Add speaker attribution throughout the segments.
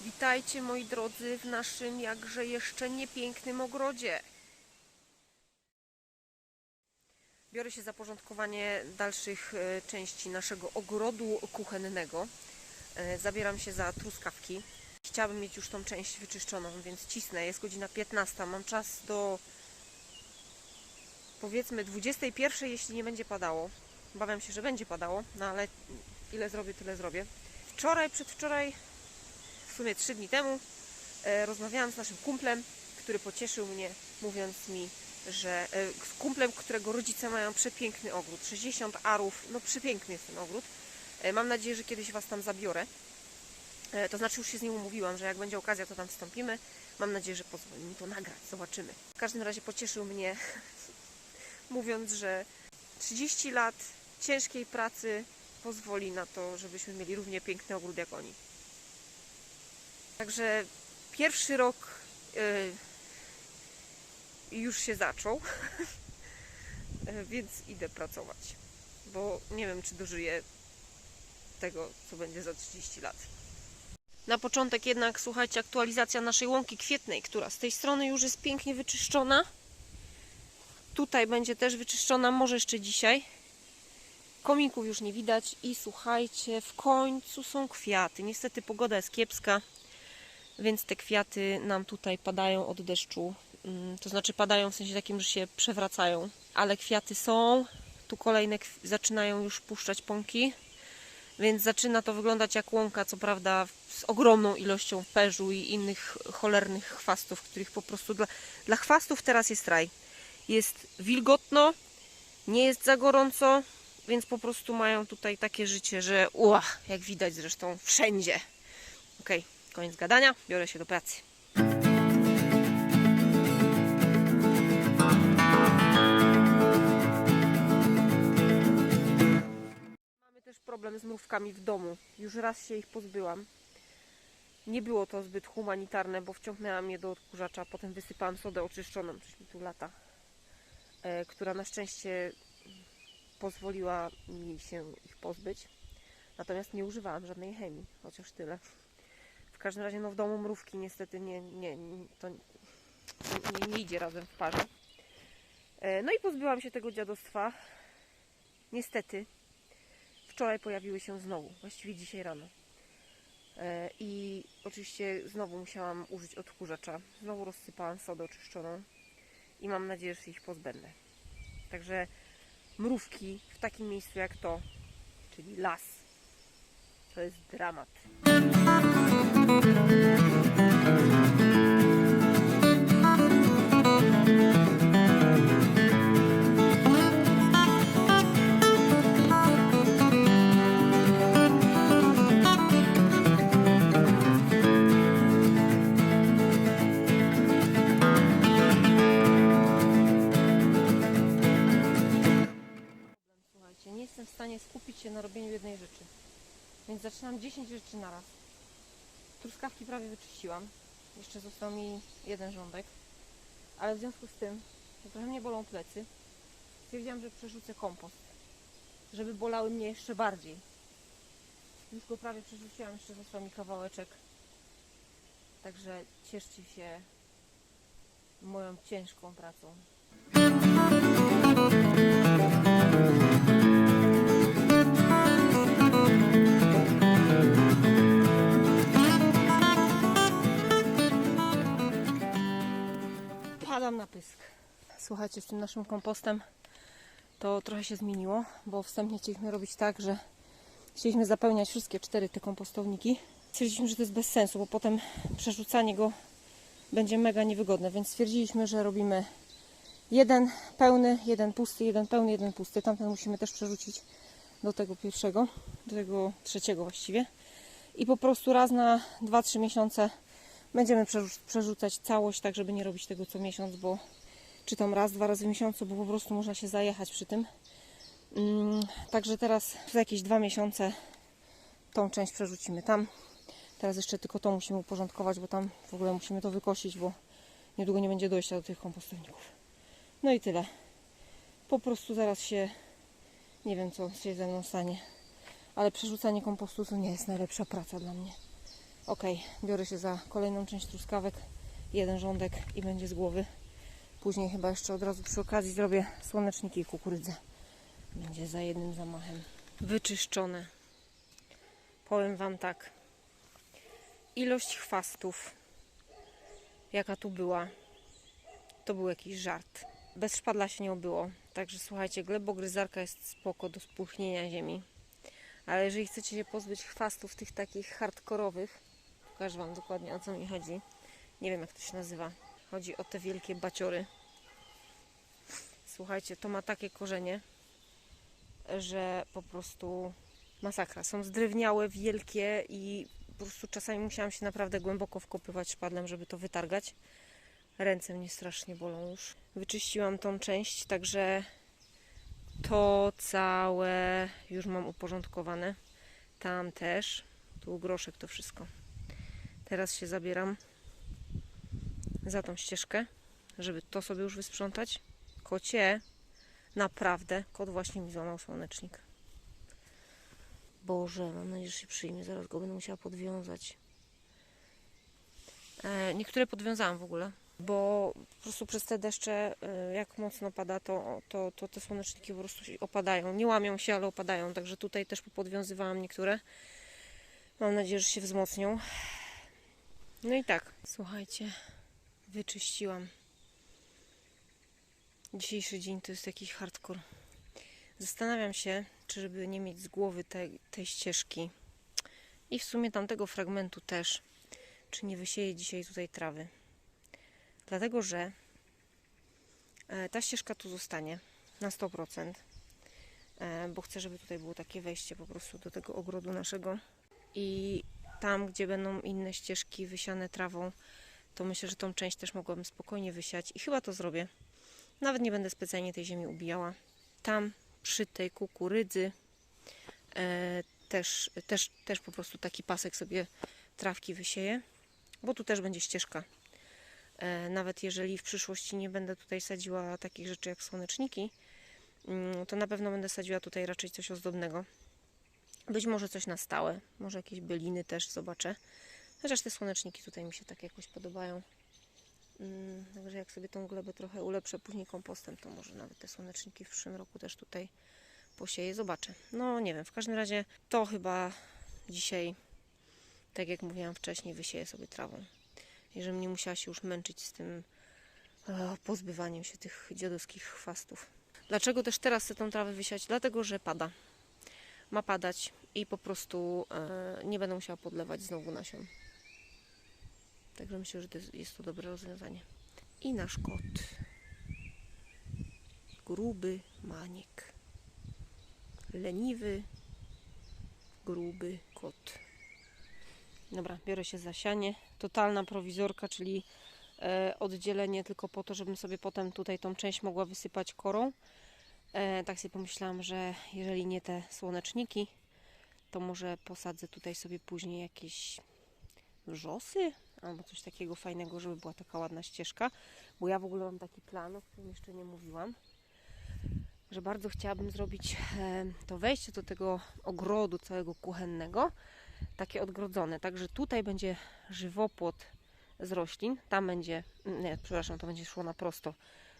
Speaker 1: Witajcie moi drodzy w naszym jakże jeszcze niepięknym ogrodzie. Biorę się za porządkowanie dalszych e, części naszego ogrodu kuchennego. E, Zabieram się za truskawki. Chciałabym mieć już tą część wyczyszczoną, więc cisnę. Jest godzina 15. Mam czas do powiedzmy 21, jeśli nie będzie padało. Obawiam się, że będzie padało, no ale ile zrobię, tyle zrobię. Wczoraj, przedwczoraj, sumie trzy dni temu, e, rozmawiałam z naszym kumplem, który pocieszył mnie, mówiąc mi, że e, z kumplem, którego rodzice mają przepiękny ogród, 60 arów, no przepiękny jest ten ogród. E, Mam nadzieję, że kiedyś Was tam zabiorę. To znaczy już się z nim umówiłam, że jak będzie okazja, to tam wstąpimy. Mam nadzieję, że pozwoli mi to nagrać. Zobaczymy. W każdym razie pocieszył mnie, mówiąc, że 30 lat ciężkiej pracy pozwoli na to, żebyśmy mieli równie piękny ogród jak oni. Także pierwszy rok y, już się zaczął, więc idę pracować, bo nie wiem, czy dożyję tego, co będzie za 30 lat. Na początek jednak, słuchajcie, aktualizacja naszej łąki kwietnej, która z tej strony już jest pięknie wyczyszczona. Tutaj będzie też wyczyszczona, może jeszcze dzisiaj. Kominków już nie widać i słuchajcie, w końcu są kwiaty. Niestety pogoda jest kiepska, więc te kwiaty nam tutaj padają od deszczu. Mm, To znaczy padają w sensie takim, że się przewracają, ale kwiaty są. Tu kolejne zaczynają już puszczać pąki, więc zaczyna to wyglądać jak łąka, co prawda z ogromną ilością perzu i innych cholernych chwastów, których po prostu dla, dla chwastów teraz jest raj. Jest wilgotno, nie jest za gorąco, więc po prostu mają tutaj takie życie, że ua, jak widać zresztą wszędzie. Okej, koniec gadania, biorę się do pracy. Mamy też problem z mrówkami w domu. Już raz się ich pozbyłam. Nie było to zbyt humanitarne, bo wciągnęłam je do odkurzacza, potem wysypałam sodę oczyszczoną, coś mi tu lata, e, która na szczęście pozwoliła mi się ich pozbyć. Natomiast nie używałam żadnej chemii, chociaż tyle. Każdym razie no w domu mrówki niestety nie, nie, to nie, nie idzie razem w parze. E, No i pozbyłam się tego dziadostwa. Niestety wczoraj pojawiły się znowu, właściwie dzisiaj rano. E, I oczywiście znowu musiałam użyć odkurzacza. Znowu rozsypałam sodę oczyszczoną i mam nadzieję, że się ich pozbędę. Także mrówki w takim miejscu jak to, czyli las, to jest dramat. Nie jestem w stanie skupić się na robieniu jednej rzeczy. Więc zaczynam 10 rzeczy na raz. Truskawki prawie wyczyściłam. Jeszcze został mi jeden rządek. Ale w związku z tym, że trochę mnie bolą plecy, stwierdziłam, że przerzucę kompost. Żeby bolały mnie jeszcze bardziej. Już go prawie przerzuciłam, jeszcze został mi kawałeczek. Także cieszcie się moją ciężką pracą. Padam na pysk. Słuchajcie, z tym naszym kompostem to trochę się zmieniło, bo wstępnie chcieliśmy robić tak, że chcieliśmy zapełniać wszystkie cztery te kompostowniki. Stwierdziliśmy, że to jest bez sensu, bo potem przerzucanie go będzie mega niewygodne, więc stwierdziliśmy, że robimy jeden pełny, jeden pusty, jeden pełny, jeden pusty. Tamten musimy też przerzucić do tego pierwszego, do tego trzeciego właściwie. I po prostu raz na 2-3 miesiące będziemy przerzu- przerzucać całość, tak żeby nie robić tego co miesiąc, bo czy tam raz, dwa razy w miesiącu, bo po prostu można się zajechać przy tym. Mm, Także teraz za jakieś dwa miesiące tą część przerzucimy tam. Teraz jeszcze tylko to musimy uporządkować, bo tam w ogóle musimy to wykosić, bo niedługo nie będzie dojścia do tych kompostowników. No i tyle. Po prostu zaraz się nie wiem co się ze mną stanie. Ale przerzucanie kompostu to nie jest najlepsza praca dla mnie. Ok, biorę się za kolejną część truskawek. Jeden rządek i będzie z głowy. Później chyba jeszcze od razu przy okazji zrobię słoneczniki i kukurydzę. Będzie za jednym zamachem. Wyczyszczone. Powiem Wam tak. Ilość chwastów, jaka tu była, to był jakiś żart. Bez szpadla się nie obyło. Także słuchajcie, glebogryzarka jest spoko do spulchnienia ziemi. Ale jeżeli chcecie się pozbyć chwastów tych takich hardkorowych, pokażę Wam dokładnie o co mi chodzi. Nie wiem jak to się nazywa. Chodzi o te wielkie baciory. Słuchajcie, to ma takie korzenie, że po prostu masakra. Są zdrewniałe, wielkie i po prostu czasami musiałam się naprawdę głęboko wkopywać szpadlem, żeby to wytargać. Ręce mnie strasznie bolą już. Wyczyściłam tą część, także to całe już mam uporządkowane. Tam też. Tu groszek to wszystko. Teraz się zabieram za tą ścieżkę, żeby to sobie już wysprzątać. Kocie, naprawdę, kot właśnie mi złamał słonecznik. Boże, mam nadzieję, że się przyjmie. Zaraz go będę musiała podwiązać. E, niektóre podwiązałam w ogóle, bo po prostu przez te deszcze, e, jak mocno pada, to, to, to te słoneczniki po prostu opadają. Nie łamią się, ale opadają. Także tutaj też podwiązywałam niektóre. Mam nadzieję, że się wzmocnią. No i tak, słuchajcie, wyczyściłam. Dzisiejszy dzień to jest jakiś hardcore. Zastanawiam się, czy żeby nie mieć z głowy tej, tej ścieżki i w sumie tamtego fragmentu też, czy nie wysieję dzisiaj tutaj trawy. Dlatego, że e, ta ścieżka tu zostanie na 100%, e, bo chcę, żeby tutaj było takie wejście po prostu do tego ogrodu naszego i tam, gdzie będą inne ścieżki wysiane trawą, to myślę, że tą część też mogłabym spokojnie wysiać i chyba to zrobię. Nawet nie będę specjalnie tej ziemi ubijała. Tam przy tej kukurydzy e, też, też, też po prostu taki pasek sobie trawki wysieję, bo tu też będzie ścieżka. E, nawet jeżeli w przyszłości nie będę tutaj sadziła takich rzeczy jak słoneczniki, mm, to na pewno będę sadziła tutaj raczej coś ozdobnego. Być może coś na stałe, może jakieś byliny też zobaczę. Chociaż te słoneczniki tutaj mi się tak jakoś podobają. Mm, Także jak sobie tą glebę trochę ulepszę później kompostem, to może nawet te słoneczniki w przyszłym roku też tutaj posieję. Zobaczę. No nie wiem, w każdym razie to chyba dzisiaj, tak jak mówiłam wcześniej, wysieję sobie trawą. I żebym nie musiała się już męczyć z tym e, pozbywaniem się tych dziadowskich chwastów. Dlaczego też teraz chcę tą trawę wysiać? Dlatego, że pada. Ma padać i po prostu e, nie będę musiała podlewać znowu nasion. Także myślę, że to jest, to dobre rozwiązanie. I nasz kot. Gruby maniek. Leniwy, gruby kot. Dobra, biorę się za sianie. Totalna prowizorka, czyli e, oddzielenie tylko po to, żebym sobie potem tutaj tą część mogła wysypać korą. E, tak sobie pomyślałam, że jeżeli nie te słoneczniki, to może posadzę tutaj sobie później jakieś wrzosy albo coś takiego fajnego, żeby była taka ładna ścieżka. Bo ja w ogóle mam taki plan, o którym jeszcze nie mówiłam, że bardzo chciałabym zrobić e, to wejście do tego ogrodu całego kuchennego takie odgrodzone. Także tutaj będzie żywopłot z roślin, tam będzie, nie, przepraszam, to będzie szło na prosto.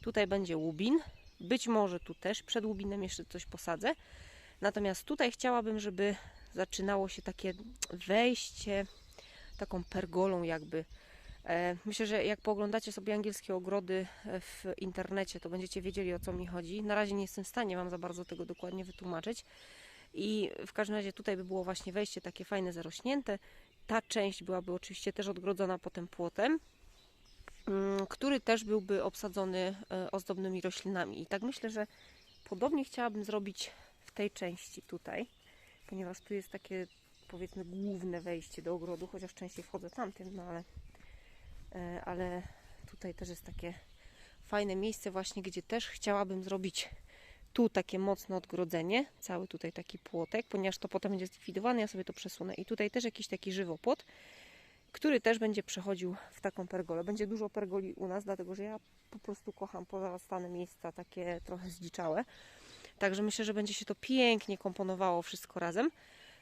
Speaker 1: Tutaj będzie łubin, być może tu też przed łubinem jeszcze coś posadzę. Natomiast tutaj chciałabym, żeby zaczynało się takie wejście taką pergolą jakby. E, Myślę, że jak pooglądacie sobie angielskie ogrody e, w internecie, to będziecie wiedzieli o co mi chodzi. Na razie nie jestem w stanie Wam za bardzo tego dokładnie wytłumaczyć. I w każdym razie tutaj by było właśnie wejście takie fajne, zarośnięte. Ta część byłaby oczywiście też odgrodzona potem płotem, mm, który też byłby obsadzony e, ozdobnymi roślinami. I tak myślę, że podobnie chciałabym zrobić tej części tutaj, ponieważ tu jest takie powiedzmy główne wejście do ogrodu, chociaż częściej wchodzę tamtym, no ale, e, ale tutaj też jest takie fajne miejsce właśnie, gdzie też chciałabym zrobić tu takie mocne odgrodzenie, cały tutaj taki płotek, ponieważ to potem będzie zlikwidowane, ja sobie to przesunę i tutaj też jakiś taki żywopłot, który też będzie przechodził w taką pergolę. Będzie dużo pergoli u nas, dlatego że ja po prostu kocham pozastane miejsca takie trochę zdziczałe. Także myślę, że będzie się to pięknie komponowało wszystko razem.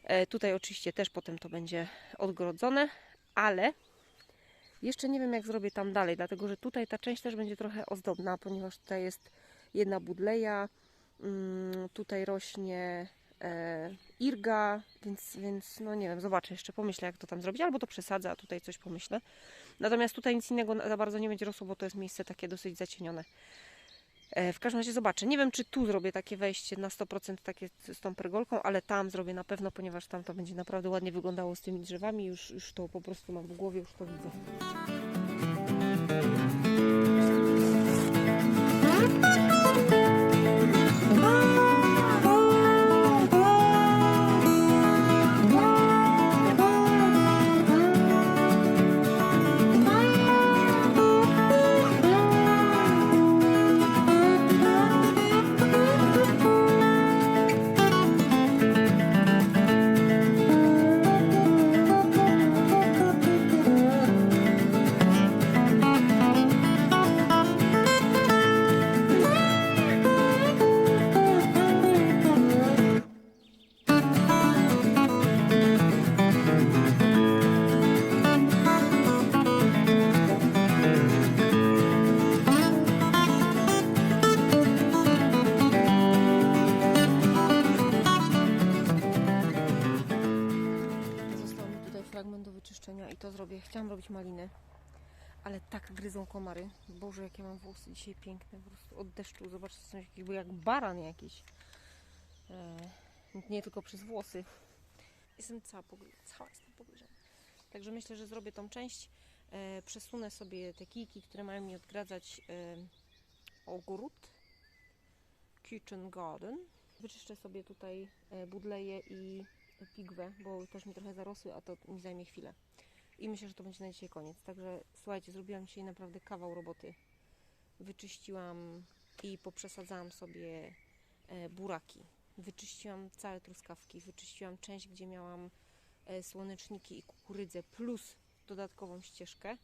Speaker 1: E, Tutaj oczywiście też potem to będzie odgrodzone, ale jeszcze nie wiem jak zrobię tam dalej, dlatego że tutaj ta część też będzie trochę ozdobna, ponieważ tutaj jest jedna budleja, mm, tutaj rośnie e, irga, więc, więc no nie wiem, zobaczę jeszcze, pomyślę jak to tam zrobić, albo to przesadzę, a tutaj coś pomyślę. Natomiast tutaj nic innego za bardzo nie będzie rosło, bo to jest miejsce takie dosyć zacienione. E, W każdym razie zobaczę. Nie wiem, czy tu zrobię takie wejście na 100% takie z tą pergolką, ale tam zrobię na pewno, ponieważ tam to będzie naprawdę ładnie wyglądało z tymi drzewami. Już, już to po prostu mam w głowie, już to widzę. Maliny, ale tak gryzą komary. Boże, jakie mam włosy dzisiaj piękne, po prostu od deszczu. Zobaczcie, są jak baran jakiś. E, nie tylko przez włosy. Jestem cała pogryziona, cała jestem pogryziona. Także myślę, że zrobię tą część. E, przesunę sobie te kijki, które mają mi odgradzać e, ogród. Kitchen Garden. Wyczyszczę sobie tutaj e, budleje i pigwę, bo też mi trochę zarosły, a to mi zajmie chwilę. I myślę, że to będzie na dzisiaj koniec. Także słuchajcie, zrobiłam dzisiaj naprawdę kawał roboty. Wyczyściłam i poprzesadzałam sobie e, buraki. Wyczyściłam całe truskawki, wyczyściłam część, gdzie miałam e, słoneczniki i kukurydzę, plus dodatkową ścieżkę.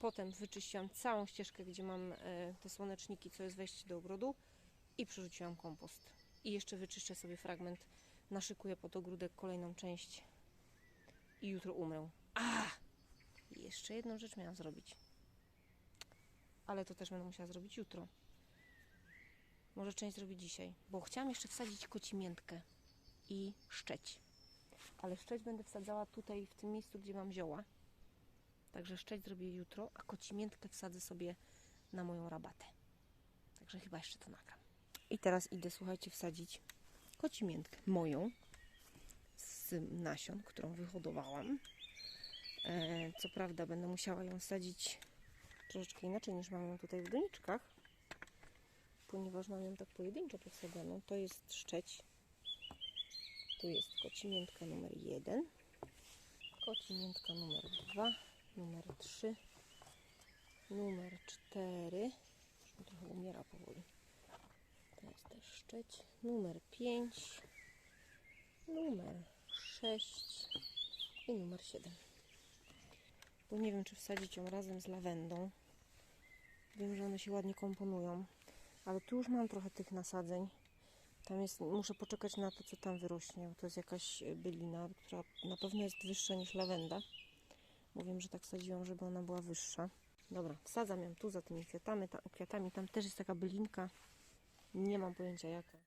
Speaker 1: Potem wyczyściłam całą ścieżkę, gdzie mam e, te słoneczniki, co jest wejście do ogrodu i przerzuciłam kompost. I jeszcze wyczyszczę sobie fragment naszykuję pod ogródek kolejną część i jutro umrę. A! I jeszcze jedną rzecz miałam zrobić. Ale to też będę musiała zrobić jutro. Może część zrobić dzisiaj, bo chciałam jeszcze wsadzić kocimiętkę i szczeć. Ale szczeć będę wsadzała tutaj w tym miejscu, gdzie mam zioła. Także szczeć zrobię jutro, a kocimiętkę wsadzę sobie na moją rabatę. Także chyba jeszcze to nagram. I teraz idę, słuchajcie, wsadzić kocimiętkę moją z nasion, którą wyhodowałam. E, co prawda będę musiała ją sadzić troszeczkę inaczej niż mam ją tutaj w doniczkach, ponieważ mam ją tak pojedynczo posadzoną. To jest szczeć. Tu jest kocimiętka numer 1, kocimiętka numer 2, numer 3, numer 4. Już trochę umiera powoli. To jest też szczeć. Numer 5, numer 6 i numer 7. Bo nie wiem, czy wsadzić ją razem z lawendą. Wiem, że one się ładnie komponują, ale tu już mam trochę tych nasadzeń. Tam jest, muszę poczekać na to, co tam wyrośnie, bo to jest jakaś e, bylina, która na pewno jest wyższa niż lawenda. Wiem, że tak sadziłam, żeby ona była wyższa. Dobra, wsadzam ją tu za tymi kwiatami. Ta, kwiatami. Tam też jest taka bylinka. Nie mam pojęcia jaka.